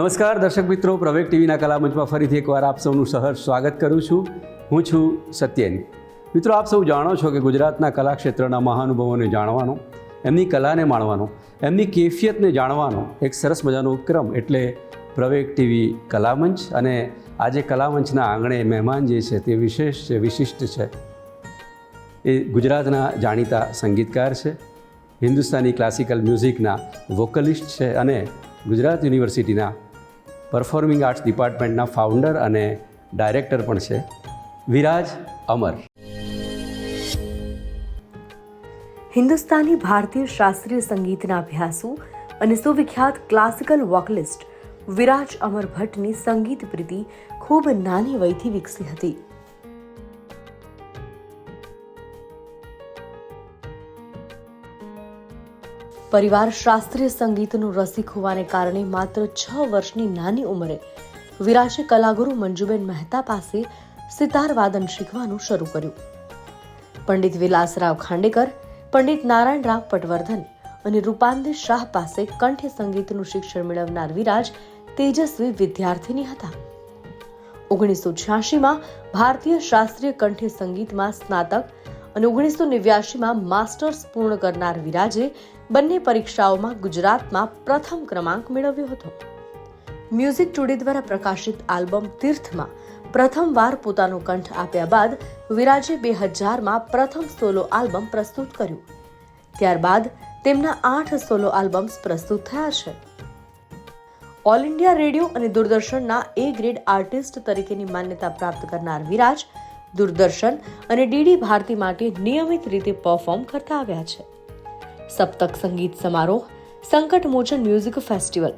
નમસ્કાર, દર્શક મિત્રો. પ્રવેગ ટીવીના કલામંચમાં ફરીથી એકવાર આપ સૌનું સહર્ષ સ્વાગત કરું છું. હું છું સત્યેન. મિત્રો, આપ સૌ જાણો છો કે ગુજરાતના કલા ક્ષેત્રના મહાનુભાવોને જાણવાનો, એમની કલાને માણવાનો, એમની કેફિયતને જાણવાનો એક સરસ મજાનો ઉપક્રમ એટલે પ્રવેગ ટીવી કલામંચ. અને આજે કલામંચના આંગણે મહેમાન જે છે તે વિશેષ છે, વિશિષ્ટ છે. એ ગુજરાતના જાણીતા સંગીતકાર છે, હિન્દુસ્તાની ક્લાસિકલ મ્યુઝિકના વોકલિસ્ટ છે અને ગુજરાત યુનિવર્સિટીના પરફોર્મિંગ આર્ટ્સ ડિપાર્ટમેન્ટના ફાઉન્ડર અને ડાયરેક્ટર પણ છે, વિરાજ અમર. હિન્દુસ્તાની ભારતીય શાસ્ત્રીય સંગીતના અભ્યાસુ અને સુવિખ્યાત ક્લાસિકલ વોકલિસ્ટ વિરાજ અમર ભટ્ટની સંગીત પ્રીતિ ખૂબ નાની વયથી વિકસી હતી. પરિવાર શાસ્ત્રીય સંગીતનું રસિક હોવાને કારણે માત્ર છ વર્ષની નાની ઉંમરે વિરાશે કલાગુરુ મંજુબેન મહેતા પાસે સિતાર વાદન શીખવાનું શરૂ કર્યું. પંડિત વિલાસરાવ ખાંડેકર, પંડિત નારાયણરાવ પટવર્ધન અને રૂપાંદેર શાહ પાસે કંઠ્ય સંગીતનું શિક્ષણ મેળવનાર વિરાજ તેજસ્વી વિદ્યાર્થીની હતા. ઓગણીસો છ્યાસીમાં ભારતીય શાસ્ત્રીય કંઠ્ય સંગીતમાં સ્નાતક અને ઓગણીસો નેવ્યાસીમાં માસ્ટર્સ પૂર્ણ કરનાર વિરાજે બંને પરીક્ષાઓમાં ગુજરાતમાં પ્રથમ ક્રમાંક મેળવ્યો હતો. મ્યુઝિક ટુડે દ્વારા પ્રકાશિત આલ્બમ તીર્થમાં પ્રથમવાર પોતાનો કંઠ આપ્યા બાદ વિરાજે બે હજારમાં પ્રથમ સોલો આલ્બમ પ્રસ્તુત કર્યું. ત્યારબાદ તેમના આઠ સોલો આલ્બમ્સ પ્રસ્તુત થયા છે. ઓલ ઇન્ડિયા રેડિયો અને દૂરદર્શનના એ ગ્રેડ આર્ટિસ્ટ તરીકેની માન્યતા પ્રાપ્ત કરનાર વિરાજ દૂરદર્શન અને ડીડી ભારતી માટે નિયમિત રીતે પરફોર્મ કરતા આવ્યા છે. Saptak Sangeet Samaroh, Sankat music festival,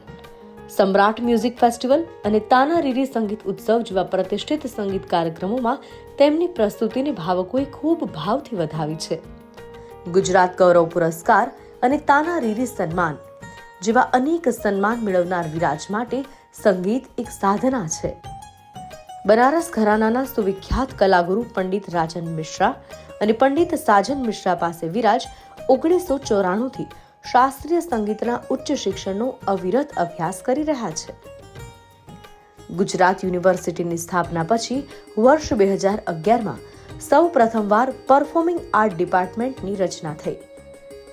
Samrat music festival અને તાના રીરી સંગીત ઉત્સવ જેવા પ્રતિષ્ઠિત સંગીત કાર્યક્રમોમાં તેમની પ્રસ્તુતિને ભાવકોએ ખૂબ ભાવથી વધાવી છે. ગુજરાત ગૌરવ પુરસ્કાર અને તાના રીરી સન્માન જેવા અનેક સન્માન મેળવનાર વિરાજ માટે સંગીત એક સાધના છે. બનારસ ઘરાનાના સુવિખ્યાત કલાગુરુ પંડિત રાજન મિશ્રા અને પંડિત સાજન મિશ્રા પાસે વિરાજ ઓગણીસો ચોરાણુંથી શાસ્ત્રીય સંગીતના ઉચ્ચ શિક્ષણનો અવિરત અભ્યાસ કરી રહ્યા છે. ગુજરાત યુનિવર્સિટીની સ્થાપના પછી વર્ષ બે હજાર અગિયારમાં સૌ પ્રથમવાર પરફોર્મિંગ આર્ટ ડિપાર્ટમેન્ટની રચના થઈ.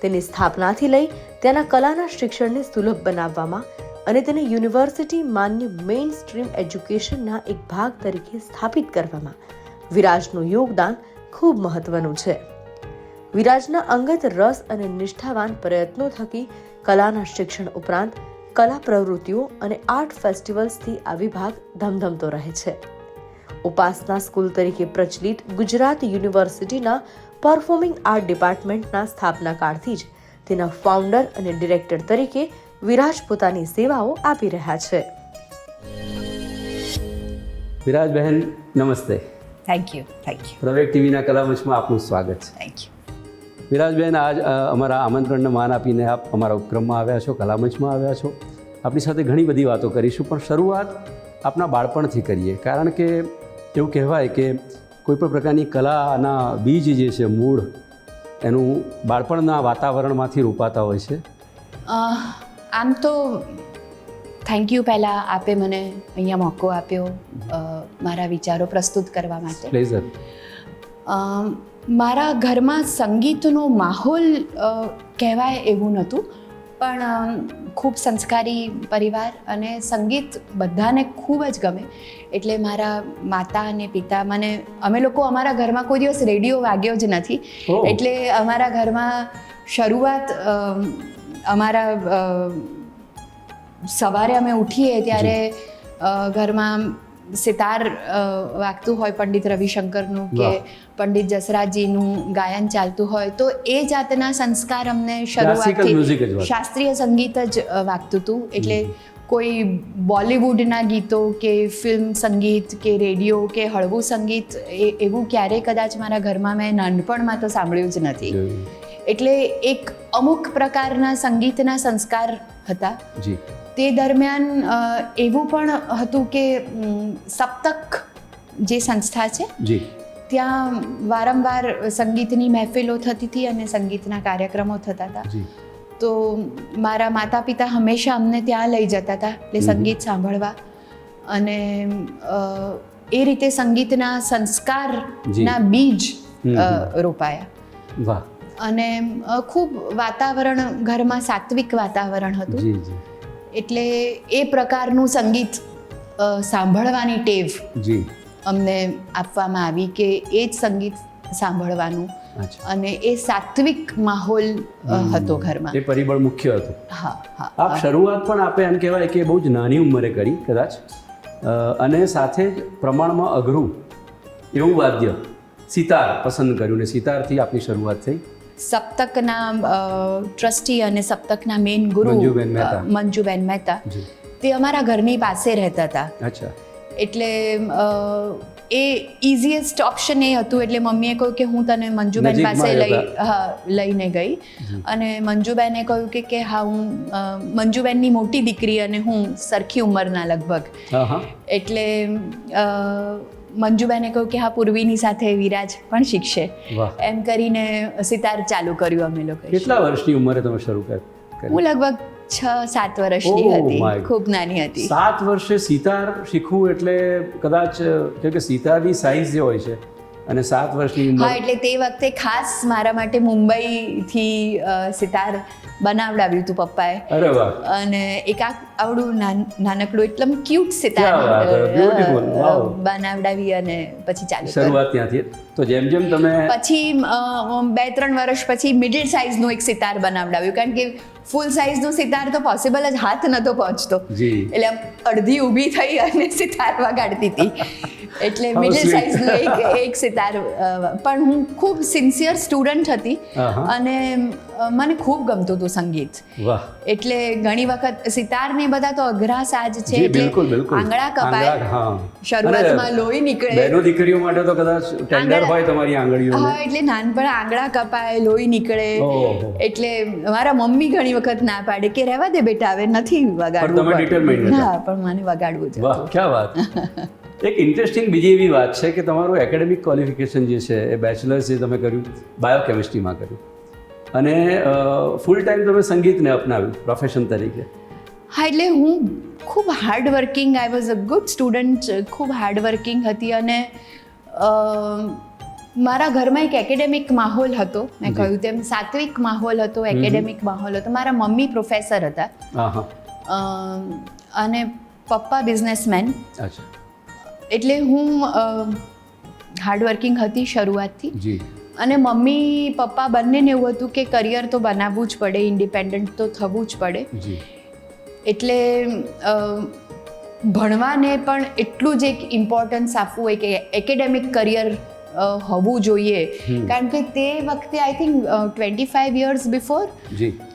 તેની સ્થાપનાથી લઈ તેના કલાના શિક્ષણને સુલભ બનાવવામાં અને તેને યુનિવર્સિટી માન્ય મેઇન સ્ટ્રીમ એજ્યુકેશનના એક ભાગ તરીકે સ્થાપિત કરવામાં વિરાજનું યોગદાન ખૂબ મહત્વનું છે. વિરાજના અંગત રસ અને નિષ્ઠાવાન પ્રયત્નો થકી કલાના શિક્ષણ ઉપરાંત કલા પ્રવૃત્તિઓ અને આર્ટ ફેસ્ટિવલ્સથી આ વિભાગ ધમધમતો રહે છે. ઉપાસના સ્કૂલ તરીકે પ્રચલિત ગુજરાત યુનિવર્સિટીના પરફોર્મિંગ આર્ટ ડિપાર્ટમેન્ટના સ્થાપના કાળથી જ તેના ફાઉન્ડર અને ડિરેક્ટર તરીકે વિરાજ પોતાની સેવાઓ આપી રહ્યા છે. વિરાજ બહેન નમસ્તે. Thank you thank you Praveg ટીવીના કલામંચમાં આપનું સ્વાગત છે. થેન્ક યુ વિરાજબેન આજ અમારા આમંત્રણને માન આપીને આપ અમારા ઉપક્રમમાં આવ્યા છો કલામંચમાં આવ્યા છો. આપણી સાથે ઘણી બધી વાતો કરીશું પણ શરૂઆત આપણા બાળપણથી કરીએ. કારણ કે એવું કહેવાય કે કોઈ પણ પ્રકારની કલાના બીજ જે છે મૂળ એનું બાળપણના વાતાવરણમાંથી રોપાતા હોય છે. આમ તો થેન્ક યુ પહેલાં આપે મને અહીંયા મોકો આપ્યો મારા વિચારો પ્રસ્તુત કરવા માટે. પ્લેઝર મારા ઘરમાં સંગીતનો માહોલ કહેવાય એવું નહોતું. પણ ખૂબ સંસ્કારી પરિવાર અને સંગીત બધાને ખૂબ જ ગમે. એટલે મારા માતા અને પિતા મને અમે લોકો અમારા ઘરમાં કોઈ દિવસ રેડિયો વાગ્યો જ નથી. એટલે અમારા ઘરમાં શરૂઆત અમારા સવારે અમે ઉઠીએ ત્યારે ઘરમાં સિતાર વાગતું હોય પંડિત રવિશંકરનું કે પંડિત જસરાજજીનું ગાયન ચાલતું હોય તો એ જાતના સંસ્કાર અમને શરૂઆતથી શાસ્ત્રીય સંગીત જ વાગતું હતું એટલે કોઈ બોલિવૂડના ગીતો કે ફિલ્મ સંગીત કે રેડિયો કે હળવું સંગીત એવું ક્યારેય કદાચ મારા ઘરમાં મેં નાનપણમાં તો સાંભળ્યું જ નથી. એટલે એક અમુક પ્રકારના સંગીતના સંસ્કાર હતા. જી. તે દરમિયાન એવું પણ હતું કે સપ્તક જે સંસ્થા છે ત્યાં વારંવાર સંગીતની મહેફિલો થતી હતી અને સંગીતના કાર્યક્રમો થતા હતા. તો મારા માતા પિતા હંમેશા અમને ત્યાં લઈ જતા હતા એટલે સંગીત સાંભળવા. અને એ રીતે સંગીતના સંસ્કારના બીજ રોપાયા. અને ખૂબ વાતાવરણ ઘરમાં સાત્વિક વાતાવરણ હતું. એટલે એ પ્રકારનું સંગીત સાંભળવાની ટેવ જી. અમને આપવામાં આવી કે એ જ સંગીત સાંભળવાનું અને એ સાત્વિક માહોલ હતો ઘરમાં. એ પરિબળ મુખ્ય હતું. હા હા. આપ શરૂઆત પણ આપે એમ કહેવાય કે બહુ જ નાની ઉંમરે કરી કદાચ. અને સાથે જ પ્રમાણમાં અઘરું એવું વાદ્ય સિતાર પસંદ કર્યું ને સિતારથી આપની શરૂઆત થઈ. સપ્તકના ટ્રસ્ટી અને સપ્તકના મેઇન ગુરુ મંજુબેન મહેતા. તે અમારા ઘરની પાસે રહેતા હતા. એટલે એ ઇઝીએસ્ટ ઓપ્શન એ હતું. એટલે મમ્મીએ કહ્યું કે હું તને મંજુબેન પાસે લઈ હા લઈને ગઈ. અને મંજુબેને કહ્યું કે કે હા હું મંજુબેનની મોટી દીકરી અને હું સરખી ઉંમરના લગભગ. એટલે મંજુબેને કહ્યું કે હા પૂર્વીની સાથે વિરાજ પણ શીખશે. એમ કરીને સિતાર ચાલુ કર્યું અમે લોકો કેટલા વર્ષની ઉંમરે તમે શરૂ કર- હું લગભગ છ સાત વર્ષની Oh હતી. ખૂબ નાની હતી. સાત વર્ષે સિતાર શીખવું એટલે કદાચ કેમ કે સિતારની સાઇઝ જે હોય છે અને સાત વર્ષની હા ઉંમર એટલે તે વખતે ખાસ મારા માટે મુંબઈથી સિતાર બનાવડાવ્યું હતું પપ્પાએ. અને એક આ આવડું નાનકડું એટલે ક્યુટ સિતાર. બનાવડાવી અને પછી ચાલુ શરૂઆત ત્યાંથી. તો જેમ જેમ તમે પછી બે ત્રણ વર્ષ પછી મિડલ સાઇઝનું એક સિતાર બનાવડાવ્યું. કારણ કે ફૂલ સાઇઝનો સિતાર તો પોસિબલ જ હાથ નતો પહોંચતો. એટલે અડધી ઊભી થઈ અને સિતાર વગાડતી હતી. એટલે મિડલ. સાઇઝનો એક એક સિતાર પણ હું ખૂબ સિન્સિયર સ્ટુડન્ટ હતી અને મને ખૂબ ગમતું હતું સંગીત. એટલે ઘણી વખત સિતાર ને બધા તો અઘરા સાજ છે એટલે આંગળા કપાય શરૂઆતમાં લોહી નીકળે. બહેનો દીકરીઓ માટે તો કદાચ ટેન્ડર હોય તમારી આંગળીઓ હા એટલે નાનપણ આંગળા કપાય લોહી નીકળે. એટલે મારા મમ્મી ઘણી વખત ના પાડે કે રહેવા દે બેટા હવે નથી વગાડવું. તમે ડિટરમાઇન્ડ. હા પણ મને વગાડવું છે વાહ ક્યાં વાત. એક ઇન્ટરેસ્ટિંગ બીજી એવી વાત છે કે તમારું એકેડેમિક ક્વોલિફિકેશન જે છે એ બેચલર્સ જે તમે કર્યું બાયોકેમિસ્ટ્રીમાં કર્યું. અને ફૂલ ટાઈમ તમે સંગીતને અપનાવ્યું પ્રોફેશન તરીકે. હા એટલે હું ખૂબ hard working I was a good student ખૂબ હાર્ડ વર્કિંગ હતી અને મારા ઘરમાં એક એકેડેમિક માહોલ હતો. મેં કહ્યું તેમ સાત્વિક માહોલ હતો એકેડેમિક માહોલ હતો. મારા મમ્મી પ્રોફેસર હતા. અને પપ્પા બિઝનેસમેન એટલે હું હાર્ડવર્કિંગ હતી શરૂઆતથી. અને મમ્મી પપ્પા બંનેને એવું હતું કે કરિયર તો બનાવવું જ પડે ઇન્ડિપેન્ડન્ટ તો થવું જ પડે. એટલે ભણવાને પણ એટલું જ એક ઇમ્પોર્ટન્સ આપવું હોય કે એકેડેમિક કરિયર હોવું જોઈએ. કારણ કે તે વખતે I think twenty five years before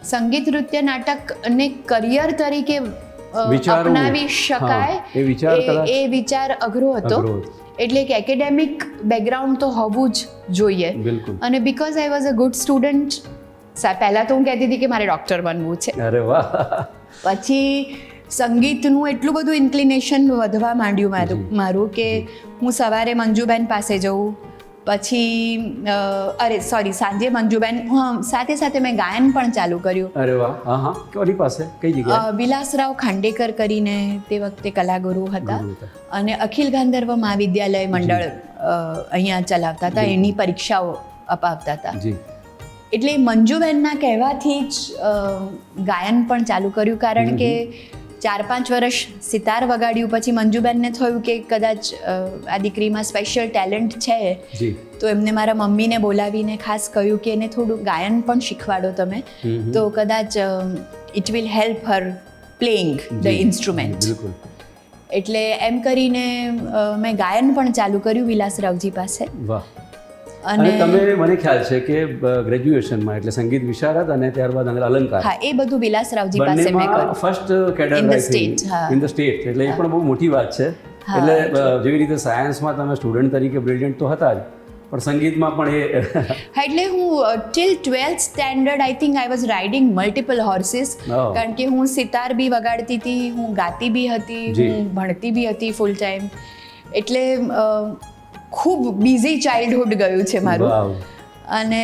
સંગીત નૃત્ય નાટકને કરિયર તરીકે અપનાવી શકાય. એ વિચાર અઘરો હતો. એટલે એક એકેડેમિક બેકગ્રાઉન્ડ તો હોવું જ જોઈએ. અને because I was a good student પહેલાં તો હું કહેતી હતી કે મારે ડૉક્ટર બનવું છે. અરે વાહ. પછી સંગીતનું એટલું બધું ઇન્ક્લિનેશન વધવા માંડ્યું મારું મારું કે હું સવારે મંજુબેન પાસે જઉં પછી અરે સોરી સાંજે મંજુબેન હા સાથે સાથે મેં ગાયન પણ ચાલુ કર્યું. અરે વાહ હા હા. કોની પાસે? કઈ જગ્યાએ? વિલાસરાવ ખાંડેકર કરીને તે વખતે કલાગુરુ હતા. અને અખિલ ગાંધર્વ મહાવિદ્યાલય મંડળ અહીંયા ચલાવતા હતા એની પરીક્ષાઓ અપાવતા હતા. એટલે મંજુબેનના કહેવાથી જ ગાયન પણ ચાલુ કર્યું. કારણ કે ચાર પાંચ વર્ષ સિતાર વગાડ્યું. પછી મંજુબેનને થયું કે કદાચ આ દીકરીમાં સ્પેશિયલ ટેલેન્ટ છે. તો એમને મારા મમ્મીને બોલાવીને ખાસ કહ્યું કે એને થોડું ગાયન પણ શીખવાડો તમે. તો કદાચ it will help her playing the instrument એટલે એમ કરીને મેં ગાયન પણ ચાલુ કર્યું વિલાસરાવજી પાસે. વાહ. અને અને તમે મને ખ્યાલ છે કે ગ્રેજ્યુએશનમાં એટલે સંગીત વિશારદ અને ત્યારબાદ અંદર અલંકાર. હા એ બધું વિલાસરાવજી પાસે મેં કર્યું. First cadre in the state in the state એટલે એ પણ બહુ મોટી વાત છે. એટલે જેવી રીતે સાયન્સમાં તમે સ્ટુડન્ટ તરીકે બ્રિલિયન્ટ તો હતા જ પણ સંગીતમાં પણ એ એટલે હું till twelfth standard I think I was riding multiple horses. કારણ કે હું સિતાર બી વગાડતી હતી હું ગાતી બી હતી હું ભણતી બી હતી ફૂલ ટાઈમ એટલે ખૂબ બિઝી ચાઇલ્ડહુડ ગયું છે મારું. અને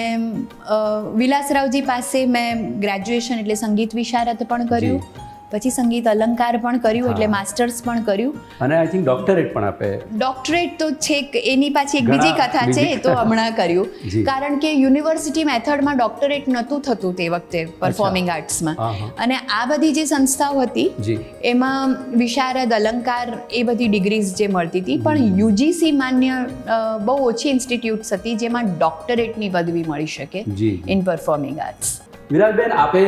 વિલાસરાવજી પાસે મેં ગ્રેજ્યુએશન એટલે સંગીત વિશારદ પણ કર્યું. પછી સંગીત અલંકાર પણ કર્યું એટલે માસ્ટર્સ પણ કર્યું. અને આઈ થિંક ડોક્ટરેટ પણ આપે. ડોક્ટરેટ તો છેક એની પાછી એક બીજી કથા છે એ તો હમણાં કર્યું. કારણ કે યુનિવર્સિટી મેથડમાં ડોક્ટરેટ નહોતું થતું તે વખતે પરફોર્મિંગ આર્ટ્સમાં. અને આ બધી જે સંસ્થાઓ હતી એમાં વિશારદ અલંકાર એ બધી ડિગ્રીઝ જે મળતી હતી. પણ યુજીસી માન્ય બહુ ઓછી ઇન્સ્ટિટ્યૂટ્સ હતી જેમાં ડોક્ટરેટની પદવી મળી શકે ઇન પરફોર્મિંગ આર્ટ્સ વિરાજબેન આપે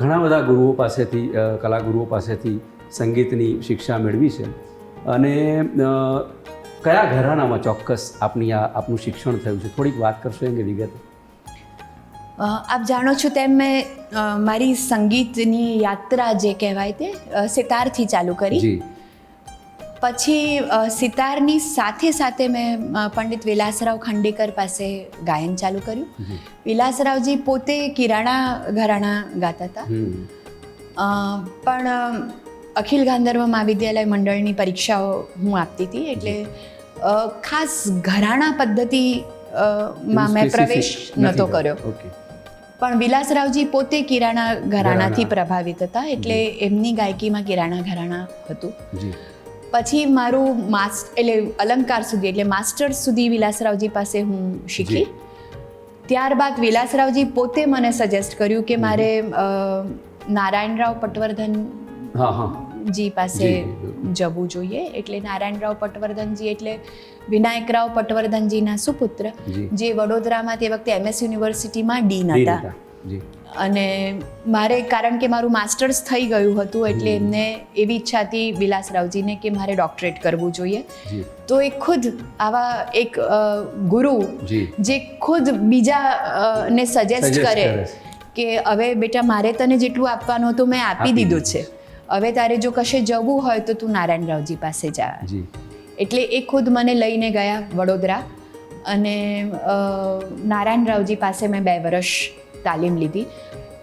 ઘણા બધા ગુરુઓ પાસેથી કલાગુરુઓ પાસેથી સંગીતની શિક્ષા મેળવી છે. અને કયા ઘરાનામાં ચોક્કસ આપની આ આપનું શિક્ષણ થયું છે? થોડીક વાત કરશો એની વિગત? આપ જાણો છો તેમ મેં મારી સંગીતની યાત્રા જે કહેવાય તે સિતારથી ચાલુ કરી. જી. પછી સિતારની સાથે સાથે મેં પંડિત વિલાસરાવ ખાંડેકર પાસે ગાયન ચાલુ કર્યું. વિલાસરાવજી પોતે કિરાણા ઘરાણા ગાતા હતા. પણ અખિલ ગાંધર્વ મહાવિદ્યાલય મંડળની પરીક્ષાઓ હું આપતી હતી. એટલે ખાસ ઘરાણા પદ્ધતિ માં મેં પ્રવેશ નહોતો કર્યો. પણ વિલાસરાવજી પોતે કિરાણા ઘરાણાથી પ્રભાવિત હતા. એટલે એમની ગાયકીમાં કિરાણા ઘરાણા હતું. પછી મારું માસ એટલે અલંકાર સુધી એટલે માસ્ટર્સ સુધી વિલાસરાવજી પાસે હું શીખી. ત્યારબાદ વિલાસરાવજી પોતે મને સજેસ્ટ કર્યું કે મારે નારાયણરાવ પટવર્ધન જી પાસે જવું જોઈએ. એટલે નારાયણરાવ પટવર્ધનજી એટલે વિનાયકરાવ પટવર્ધનજીના સુપુત્ર જે. વડોદરામાં તે વખતે એમએસ યુનિવર્સિટીમાં ડીન હતા. અને મારે કારણ કે મારું માસ્ટર્સ થઈ ગયું હતું એટલે એમને એવી ઈચ્છા હતી વિલાસરાવજીને કે મારે ડોક્ટરેટ કરવું જોઈએ. તો એ ખુદ આવા એક ગુરુ જે. ખુદ બીજા ને સજેસ્ટ કરે કે હવે બેટા મારે તને જેટલું આપવાનું હતું મેં આપી દીધું છે. હવે તારે જો કશે જવું હોય તો તું નારાયણરાવજી પાસે જા. એટલે એ ખુદ મને લઈને ગયા વડોદરા અને નારાયણરાવજી પાસે મેં બે વર્ષ તાલીમ લીધી.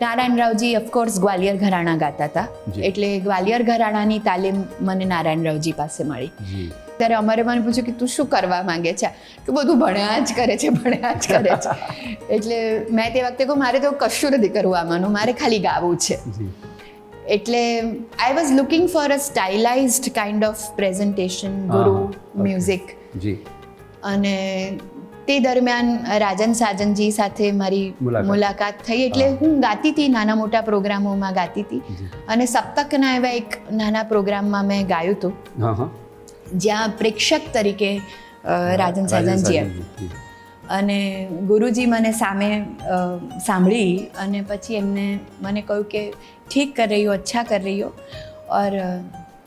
નારાયણ રાવજી ઓફકોર્સ ગ્વાલિયર ઘરાણા ગાતા હતા. એટલે ગ્વાલિયર ઘરાણાની તાલીમ મને નારાયણ રાવજી પાસે મળી. ત્યારે અમારે મને પૂછ્યું કે તું શું કરવા માંગે છે? તું બધું ભણ્યા જ કરે છે ભણ્યા જ કરે છે. એટલે મેં તે વખતે કહું મારે તો કશું નથી કરવું આમાંનું મારે ખાલી ગાવું છે. એટલે I was looking for a stylized kind of presentation guru music અને તે દરમિયાન રાજન સાજનજી સાથે મારી મુલાકાત. મુલાકાત થઈ એટલે હા. હું ગાતી હતી નાના મોટા પ્રોગ્રામોમાં ગાતી હતી જી અને સપ્તકના એવા એક નાના પ્રોગ્રામમાં મેં ગાયું હતું હા હા જ્યાં પ્રેક્ષક તરીકે અ, રાજન સાજનજીએ જી. અને ગુરુજી મને સામે અ, સાંભળી અને પછી એમને મને કહ્યું કે ઠીક કર રહી હો અચ્છા કર રહી હો और अ,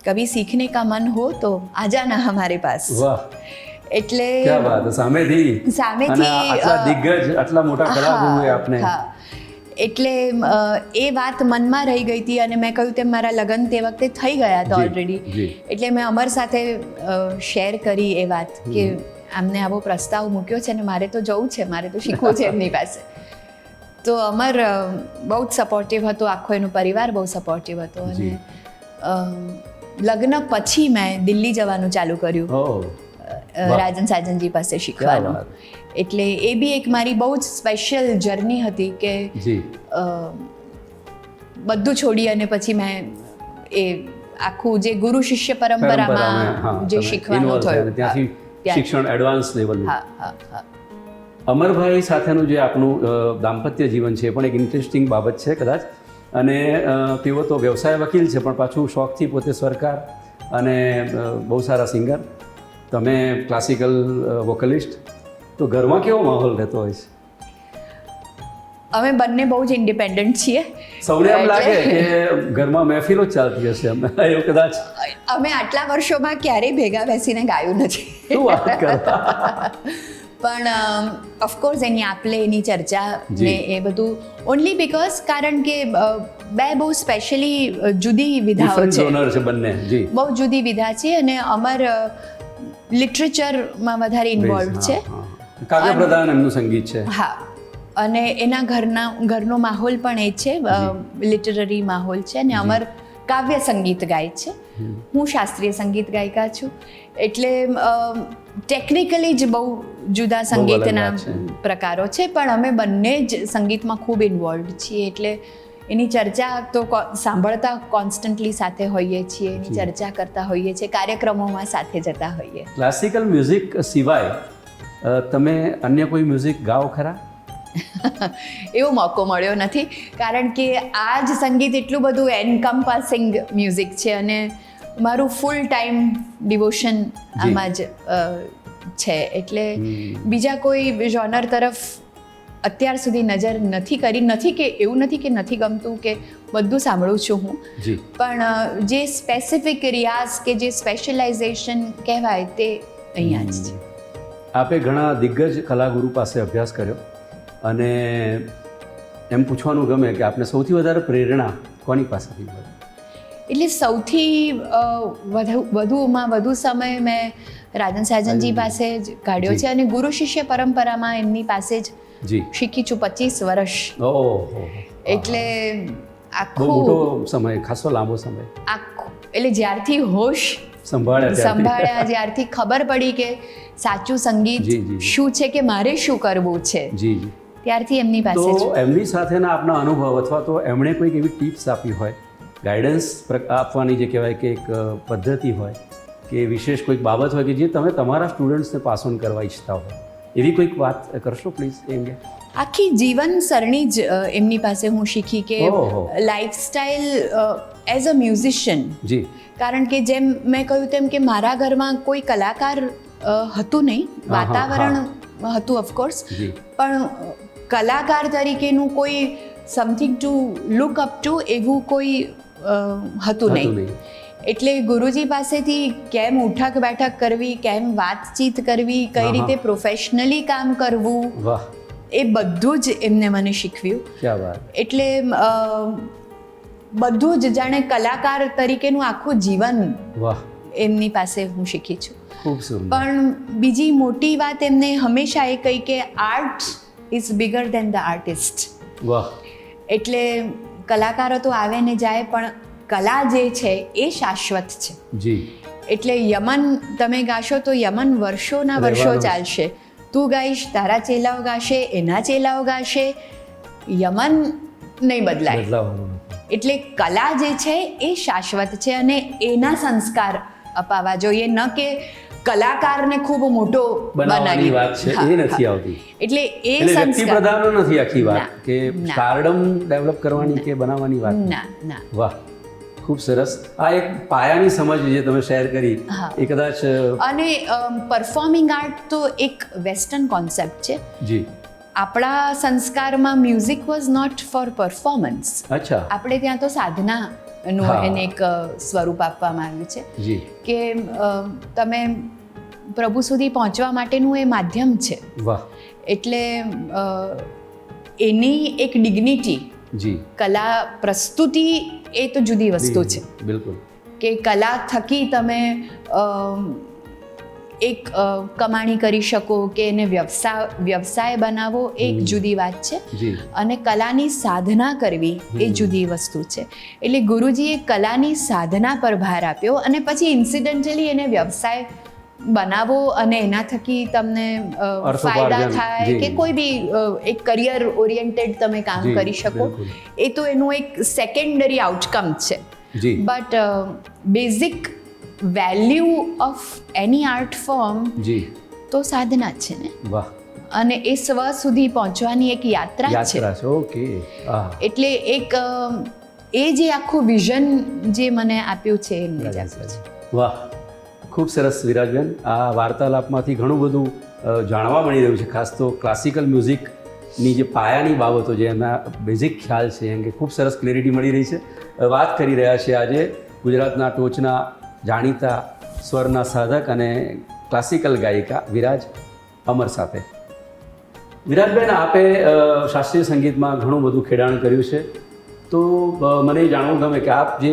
कभी सीखने का मन हो तो आ जाना हमारे पास વાહ એટલે ક્યાં વાત? સામેથી? સામેથી, આટલા દિગ્ગજ આટલા મોટા કલાગુરુએ આપને. એટલે એ વાત મનમાં રહી ગઈ હતી અને મેં કહ્યું તેમ મારા લગ્ન તે વખતે થઈ ગયા હતા ઓલરેડી એટલે મેં અમર સાથે શેર કરી એ વાત કે આમને આવો પ્રસ્તાવ મૂક્યો છે અને મારે તો જવું છે મારે તો શીખવું છે એમની પાસે. તો અમર બહુ જ સપોર્ટિવ હતો આખો એનો પરિવાર બહુ સપોર્ટિવ હતો. અને લગ્ન પછી મેં દિલ્હી જવાનું ચાલુ કર્યું. રાજન સાજનજી પાસે શીખવાનું. એટલે એ બી એક મારી બહુ જ સ્પેશિયલ જર્ની હતી કે બધું છોડી અને પછી મેં એ આખું જે ગુરુ શિષ્ય પરંપરામાં, જે શીખવાનું થયું. ત્યાંથી શિક્ષણ એડવાન્સ લેવલ હા હા હા. અમરભાઈ સાથેનું જે આપનું દાંપત્ય જીવન છે એ પણ એક ઇન્ટરેસ્ટિંગ બાબત છે કદાચ. અને તેઓ તો વ્યવસાય વકીલ છે પણ પાછું શોખથી પોતે સરકાર અને બહુ સારા સિંગર તમે ક્લાસિકલ વોકલિસ્ટ તો ઘરમાં કેવો માહોલ રહેતો હોય છે? અમે બંને બહુ જ ઇન્ડિપેન્ડન્ટ છીએ. સૌને એમ લાગે કે ઘરમાં મહેફિલો જ ચાલતી હશે અમે એવું કદાચ. અમે આટલા વર્ષોમાં ક્યારેય ભેગા બેસીને ગાયું નથી. પણ ઓફકોર્સ એની આપલે એની ચર્ચા. ને એ બધું ઓનલી બીકોઝ કારણ કે બે બહુ સ્પેશિયલી જુદી વિધાઓ છે. બંને બહુ જુદી વિધા છે અને અમર લિટરેચરમાં વધારે ઇન્વોલ્વ છે. કાવ્ય પ્રધાન એમનું સંગીત છે. હા. અને એના ઘરના ઘરનો માહોલ પણ એ છે લિટરરી માહોલ છે અને અમર કાવ્ય સંગીત ગાય છે. હું શાસ્ત્રીય સંગીત ગાયિકા છું. એટલે ટેકનિકલી જ બહુ જુદા સંગીતના પ્રકારો છે પણ અમે બંને જ સંગીતમાં ખૂબ ઇન્વોલ્વ છીએ. એટલે એની ચર્ચા તો કો- સાંભળતા કોન્સ્ટન્ટલી સાથે હોઈએ છીએ એની ચર્ચા કરતા હોઈએ છીએ કાર્યક્રમોમાં સાથે જતા હોઈએ. ક્લાસિકલ મ્યુઝિક સિવાય તમે અન્ય કોઈ મ્યુઝિક ગાઓ ખરા? એવો મોકો મળ્યો નથી કારણ કે આ જ સંગીત એટલું બધું એન્કમ્પાસિંગ મ્યુઝિક છે અને મારું ફૂલ ટાઈમ ડિવોશન આમાં જ છે. એટલે બીજા કોઈ જોનર તરફ અત્યાર સુધી નજર નથી કરી. નથી કે એવું નથી કે નથી ગમતું કે બધું સાંભળું છું હું. પણ જે સ્પેસિફિક રિયાઝ કે જે સ્પેશિયલાઇઝેશન કહેવાય તે અહીંયા જ છે. આપે ઘણા દિગ્ગજ કલાગુરુ પાસે અભ્યાસ કર્યો અને એમ પૂછવાનું ગમે કે આપને સૌથી વધારે પ્રેરણા કોની પાસેથી મળે? એટલે સૌથી વધુ વધુમાં વધુ સમય મેં રાજન સાજનજી પાસે જ કાઢ્યો છે અને ગુરુ શિષ્ય પરંપરામાં એમની પાસે જ જી શીખી છું પચીસ વર્ષ. એટલે આખો મોટો સમય ખાસો લાંબો સમય. આખો એટલે જ્યારથી હોશ સંભાળ્યા સંભાળ્યા જ્યારથી ખબર પડી કે સાચું સંગીત. શું છે કે મારે શું કરવું છે જી જી. ત્યારથી એમની પાસે તો એમની સાથેના આપના અનુભવ અથવા તો એમણે કોઈક એવી ટિપ્સ આપી હોય ગાઈડન્સ આપવાની જે કહેવાય કે એક પદ્ધતિ હોય કે વિશેષ કોઈક બાબત હોય કે જે તમે તમારા સ્ટુડન્ટ્સને પાસ ઓન કરવા ઈચ્છતા હોય. એવી કોઈક વાત કરશો પ્લીઝ એ અંગે? આખી જીવન સરણી જ એમની પાસે હું શીખી કે. લાઈફસ્ટાઈલ એઝ અ મ્યુઝિશિયન જી. કારણ કે જેમ મેં કહ્યું તેમ કે મારા ઘરમાં કોઈ કલાકાર હતું નહીં. વાતાવરણ હતું ઓફકોર્સ પણ કલાકાર તરીકેનું કોઈ something to look up to એવું કોઈ હતું નહીં. એટલે ગુરુજી પાસેથી કેમ ઉઠક બેઠક કરવી કેમ વાતચીત કરવી કઈ. રીતે પ્રોફેશનલી કામ કરવું એ બધું જ એમને મને શીખવ્યું. એટલે બધું જ જાણે કલાકાર તરીકેનું આખું જીવન એમની પાસે હું શીખી છું. પણ બીજી મોટી વાત એમને હંમેશા એ કહી કે art is bigger than the artist વાહ. એટલે કલાકારો તો આવે ને જાય પણ કલા જે છે એ શાશ્વત છે. જી. એટલે યમન તમે ગાશો તો યમન વર્ષોના વર્ષો ચાલશે. તું ગાઈશ તારા ચેલાઓ ગાશે એના ચેલાઓ ગાશે. યમન નહીં બદલાય. એટલે કલા જે છે એ શાશ્વત છે અને એના સંસ્કાર અપાવવા જોઈએ. ન કે કલાકારને ખૂબ મોટો બનાવવાની બનાવી. વાત છે એ નથી. આવતી. એટલે એ વ્યક્તિ સંસ્કાર. નથી આખી વાત કે. સ્ટારડમ ડેવલપ કરવાની કે બનાવવાની વાત. ના ના. વાહ. ખૂબ સરસ. આ એક પાયાની સમજ જે તમે શેર કરી. એ કદાચ અને પરફોર્મિંગ આર્ટ તો એક વેસ્ટર્ન કોન્સેપ્ટ છે. જી. આપણા સંસ્કારમાં music was not for performance અચ્છા. આપણે ત્યાં તો સાધનાનું નું એને એક સ્વરૂપ આપવામાં આવ્યું છે. જી. કે તમે પ્રભુ સુધી પહોંચવા માટેનું એ માધ્યમ છે. વાહ. એટલે એની એક ડિગ્નિટી જી. કલા પ્રસ્તુતિ એ તો જુદી વસ્તુ છે. બિલકુલ. કે કલા થકી તમે એક કમાણી કરી શકો કે એને વ્યવસાય વ્યવસાય બનાવો એ એક જુદી વાત છે. અને કલાની સાધના કરવી એ જુદી વસ્તુ છે. એટલે ગુરુજીએ કલાની સાધના પર ભાર આપ્યો અને પછી ઇન્સિડન્ટલી એને વ્યવસાય બનાવો અને એના થકી તમને ફાયદા થાય કે કોઈ બી એક કરિયર ઓરિએન્ટેડ તમે કામ કરી શકો. એ તો એનું એક સેકન્ડરી આઉટકમ છે. But basic value of any art form તો સાધના જ છે ને? વાહ. અને એ સ્વ સુધી પહોંચવાની એક યાત્રા છે. છે ઓકે. એટલે એક એ જે આખું વિઝન જે મને આપ્યું છે એમને જ આપ્યું છે. વાહ. ખૂબ સરસ વિરાજબેન આ વાર્તાલાપમાંથી ઘણું બધું જાણવા મળી રહ્યું છે, ખાસ તો ક્લાસિકલ મ્યુઝિકની જે પાયાની બાબતો જે એના બેઝિક ખ્યાલ છે એ અંગે ખૂબ સરસ ક્લેરિટી મળી રહી છે. વાત કરી રહ્યા છે આજે ગુજરાતના ટોચના જાણીતા સ્વરના સાધક અને ક્લાસિકલ ગાયિકા વિરાજ અમર સાથે. વિરાજબેન, આપે શાસ્ત્રીય સંગીતમાં ઘણું બધું ખેડાણ કર્યું છે. તો મને એ જાણવું ગમે કે આપ જે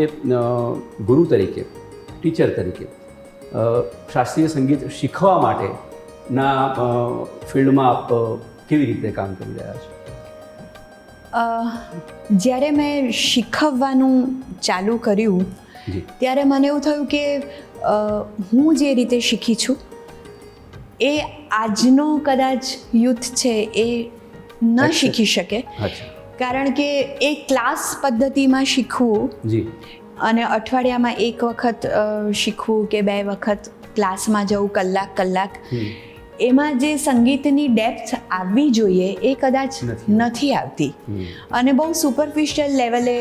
ગુરુ તરીકે, ટીચર તરીકે શાસ્ત્રીય સંગીત શીખવા માટેના ફિલ્ડમાં આપ કેવી રીતે કામ કરી રહ્યા છો? જ્યારે મેં શીખવવાનું ચાલુ કર્યું ત્યારે મને એવું થયું કે હું જે રીતે શીખી છું એ આજનો કદાચ યુથ છે એ ન શીખી શકે. કારણ કે એ ક્લાસ પદ્ધતિમાં શીખવું અને અઠવાડિયામાં એક વખત શીખવું કે બે વખત ક્લાસમાં જવું કલાક કલાક. એમાં જે સંગીતની ડેપ્થ આવવી જોઈએ એ કદાચ નથી. આવતી. અને બહુ સુપરફિશિયલ લેવલે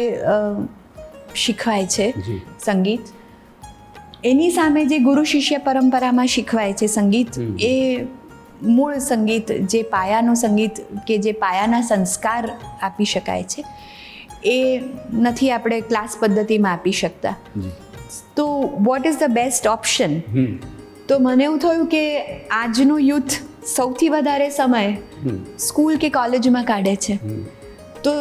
શીખવાય છે સંગીત. એની સામે જે ગુરુ શિષ્ય પરંપરામાં શીખવાય છે સંગીત એ મૂળ સંગીત જે પાયાનું સંગીત કે જે પાયાના સંસ્કાર આપી શકાય છે. એ નથી આપણે ક્લાસ પદ્ધતિમાં આપી શકતા. તો what is the best option તો મને એવું થયું કે આજનું યુથ સૌથી વધારે સમય સ્કૂલ કે કોલેજમાં કાઢે છે. તો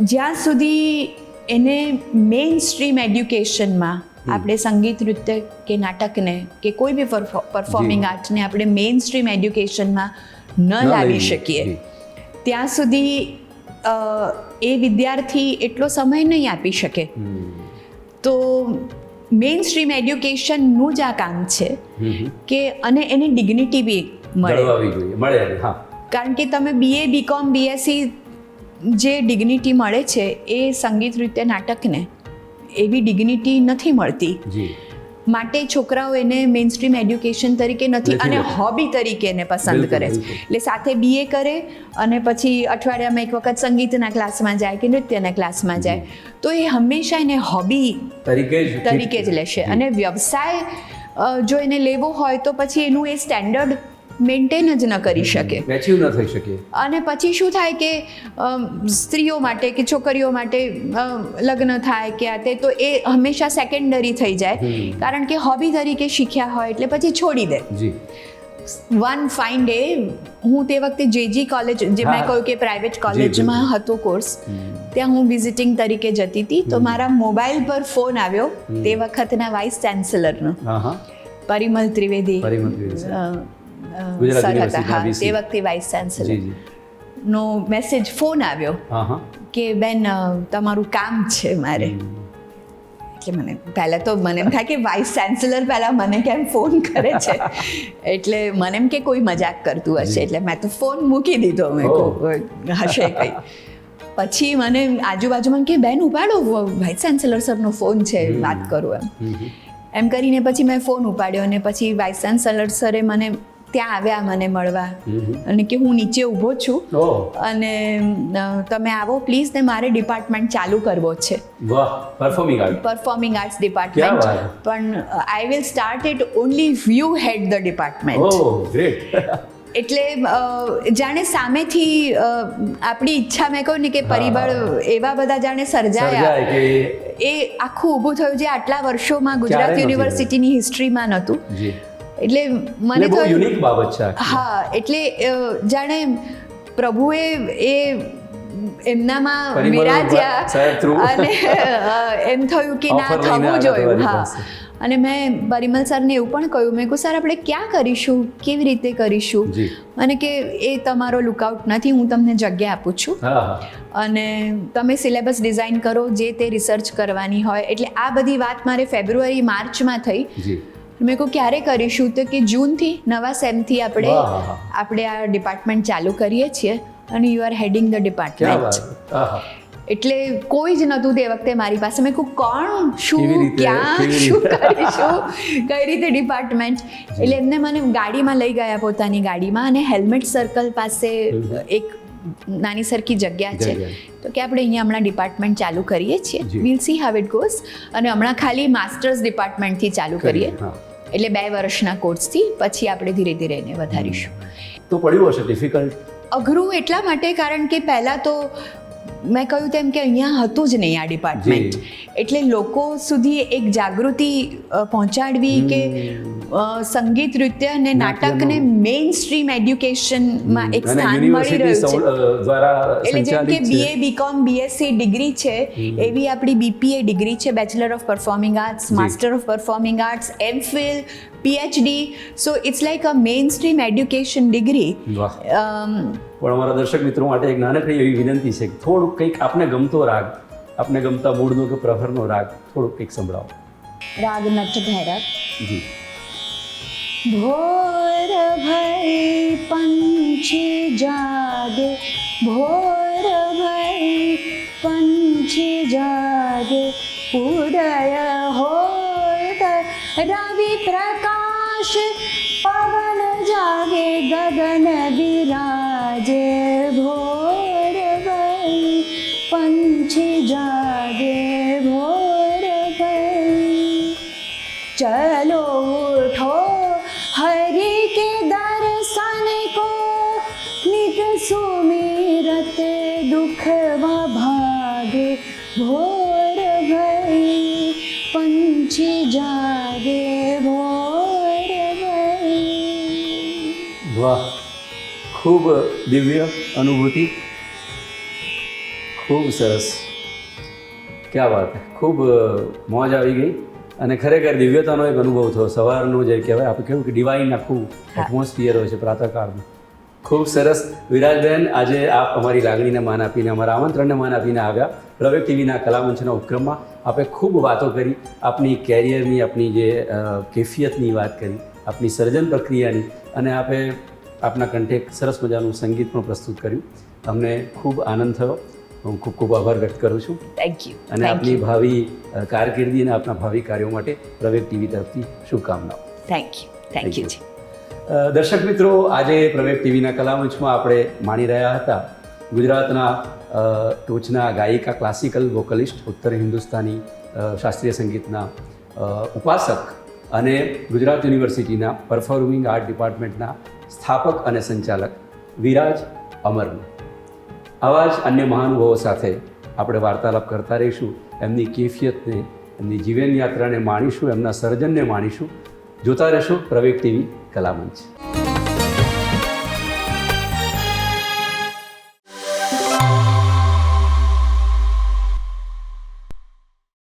જ્યાં સુધી એને મેઇન સ્ટ્રીમ એડ્યુકેશનમાં આપણે સંગીત નૃત્ય કે નાટકને કે કોઈ બી પરફોર્મિંગ આર્ટને આપણે મેઇન સ્ટ્રીમ એડ્યુકેશનમાં ન લાવી શકીએ. ત્યાં સુધી એ વિદ્યાર્થી એટલો સમય નહીં આપી શકે. તો મેઇન સ્ટ્રીમ એડ્યુકેશનનું જ આ કામ છે. કે અને એને ડિગ્નિટી બી મળે. મળે કારણ કે તમે બીએ બીકોમ બીએસસી જે ડિગ્નિટી મળે છે એ સંગીત રીતે નાટકને એવી ડિગ્નિટી નથી મળતી. જી. માટે છોકરાઓ એને મેઇન સ્ટ્રીમ એડ્યુકેશન તરીકે નથી અને હોબી તરીકે એને પસંદ કરે છે. એટલે સાથે બીએ કરે અને પછી અઠવાડિયામાં એક વખત સંગીતના ક્લાસમાં જાય કે નૃત્યના ક્લાસમાં જાય. તો એ હંમેશા એને હોબી તરીકે જ લેશે. અને વ્યવસાય જો એને લેવો હોય તો પછી એનું એ સ્ટેન્ડર્ડ મેન્ટેન જ ન કરી શકે. એચીવ ન થઈ શકે. અને પછી શું થાય કે સ્ત્રીઓ માટે કે છોકરીઓ માટે લગ્ન થાય કે આ તે તો એ હંમેશા સેકન્ડરી થઈ જાય. કારણ કે હોબી તરીકે શીખ્યા હોય એટલે પછી છોડી દે. જી. વન ફાઇન ડે હું તે વખતે જેજી કોલેજ જે મેં કહ્યું કે પ્રાઇવેટ કોલેજમાં. હતો કોર્સ ત્યાં હું વિઝિટિંગ તરીકે જતી હતી. તો મારા મોબાઈલ પર ફોન આવ્યો તે વખતના વાઇસ ચાન્સેલરનો પરિમલ ત્રિવેદી. સર હતા હા તે વખતે વાઇસ ચાન્સેલર નો મેસેજ ફોન આવ્યો કે બેન તમારું કામ છે મારે. એટલે મને પહેલાં તો મને એમ થાય કે વાઇસ ચાન્સેલર પહેલાં મને કેમ ફોન કરે છે? એટલે મને એમ કે કોઈ મજાક કરતું હશે. એટલે મેં તો ફોન મૂકી દીધો. મેં હશે કંઈ. પછી મને આજુબાજુમાં કે બેન ઉપાડો વાઇસ ચાન્સેલર સરનો ફોન છે વાત કરું. એમ. એમ કરીને પછી મેં ફોન ઉપાડ્યો અને પછી વાઇસ ચાન્સેલર સરે મને ત્યાં આવ્યા મને મળવા. અને કે હું નીચે ઊભો છું. અને તમે આવો પ્લીઝ ને મારે ડિપાર્ટમેન્ટ ચાલુ કરવો છે. Performing art performing arts department પણ I will start it only you head the department great એટલે જાણે સામેથી આપણી ઈચ્છા મેં કહું ને કે પરિબળ એવા બધા જાણે સર્જાયા. એ આખું ઊભું થયું જે આટલા વર્ષોમાં ગુજરાત યુનિવર્સિટીની હિસ્ટ્રીમાં નહોતું. એટલે મને બહુ થયું યુનિક બાબત છે હા એટલે જાણે પ્રભુએ એ એમનામાં વિરાજ્યા અને એમ થયું કે ના થવું જોઈએ હા. અને મેં પરિમલ સરને એવું પણ કહ્યું મેં કહ્યું સર આપણે ક્યાં કરીશું? કેવી રીતે કરીશું? અને કે એ તમારો લુકઆઉટ નથી હું તમને જગ્યા આપું છું. અને તમે સિલેબસ ડિઝાઇન કરો જે તે રિસર્ચ કરવાની હોય. એટલે આ બધી વાત મારે ફેબ્રુઆરી માર્ચમાં થઈ. મેં કહું ક્યારે કરીશું? તો કે જૂનથી નવા સેમથી આપણે. આપણે આ ડિપાર્ટમેન્ટ ચાલુ કરીએ છીએ અને you are heading the department એટલે કોઈ જ નહોતું તે વખતે મારી પાસે. મેં કહું કોણ? શું? ક્યાં? શું? કરીશું? કઈ રીતે ડિપાર્ટમેન્ટ એટલે એમને મને ગાડીમાં લઈ ગયા પોતાની ગાડીમાં અને હેલ્મેટ સર્કલ પાસે એક નાની સરખી જગ્યા છે. તો કે આપણે અહીંયા હમણાં ડિપાર્ટમેન્ટ ચાલુ કરીએ છીએ. Will see how it goes અને હમણાં ખાલી માસ્ટર્સ ડિપાર્ટમેન્ટથી ચાલુ કરીએ એટલે બે વર્ષના કોર્સથી પછી આપણે ધીરે ધીરે એને વધારીશું. તો પડ્યું હશે ડિફિકલ્ટ અઘરું એટલા માટે કારણ કે પહેલાં તો મેં કહ્યું તેમ કે અહીંયા હતું જ નહીં આ ડિપાર્ટમેન્ટ એટલે લોકો સુધી એક જાગૃતિ પહોંચાડવી કે સંગીત નૃત્ય અને નાટકને મેઇન સ્ટ્રીમ એડ્યુકેશનમાં એક સ્થાન મળી રહ્યું છે. એટલે જેમ કે બીએ બીકોમ બીએસસી ડિગ્રી છે એવી આપણી બીપીએ ડિગ્રી છે bachelor of performing arts master of performing arts MPhil PhD so it's like a mainstream education degree પણ અમારા દર્શક મિત્રો માટે એક નાનકડી એવી વિનંતી છે કે થોડુંક કંઈક આપને ગમતો રાગ આપને ગમતા મૂળનો કે પ્રહરનો રાગ થોડુંક કંઈક સંભળાવો. રાગ નટ ભૈરવ. જી. ભોર ભય પંછી જાગે ભોર ભય પંછી જાગે ઉદય હોત રવિ પ્રકાશ, પવન જાગે, ગગન બિરાજે ભોર ભાઈ પંછી જાગે, ભોર ભાઈ ચલો ઉઠો, હરી કે દર્શન કો, નિત સુમિરતે દુખ ભાગે, ભોર ખૂબ દિવ્ય અનુભૂતિ. ખૂબ સરસ. ક્યાં વાત ખૂબ મોજ આવી ગઈ. અને ખરેખર દિવ્યતાનો એક અનુભવ થયો. સવારનો જે કહેવાય આપણે કેવું કે ડિવાઇન આખું એટમોસ્ફિયર હોય છે પ્રાતઃકાળનું. ખૂબ સરસ. વિરાજબેન આજે આપ અમારી લાગણીને માન આપીને અમારા આમંત્રણને માન આપીને આવ્યા. પ્રવેગ ટીવીના કલામંચના ઉપક્રમમાં આપે ખૂબ વાતો કરી આપની કેરિયરની આપની જે કેફિયતની વાત કરી આપની સર્જન પ્રક્રિયાની. અને આપે આપના કંઠે સરસ મજાનું સંગીત પણ પ્રસ્તુત કર્યું. અમને ખૂબ આનંદ થયો. હું ખૂબ ખૂબ આભાર વ્યક્ત કરું છું. થેન્ક યુ અને આપની ભાવિ કારકિર્દી અને આપના ભાવિ કાર્યો માટે પ્રવેગ ટીવી તરફથી શુભકામનાઓ. થેન્ક યુ થેન્ક યુ જી દર્શક મિત્રો આજે પ્રવેગ ટીવીના કલામંચમાં આપણે માણી રહ્યા હતા. ગુજરાતના ટોચના ગાયિકા ક્લાસિકલ વોકલિસ્ટ ઉત્તર હિન્દુસ્તાની શાસ્ત્રીય સંગીતના ઉપાસક અને ગુજરાત યુનિવર્સિટીના પરફોર્મિંગ આર્ટ ડિપાર્ટમેન્ટના સ્થાપક અને સંચાલક વિરાજ અમરને. આવા જ અન્ય મહાનુભાવો સાથે આપણે વાર્તાલાપ કરતા રહીશું. એમની કેફિયતને, એમની જીવન યાત્રાને માણીશું, એમના સર્જનને માણીશું. જોતા રહેશો પ્રવેગ ટીવી કલામંચ.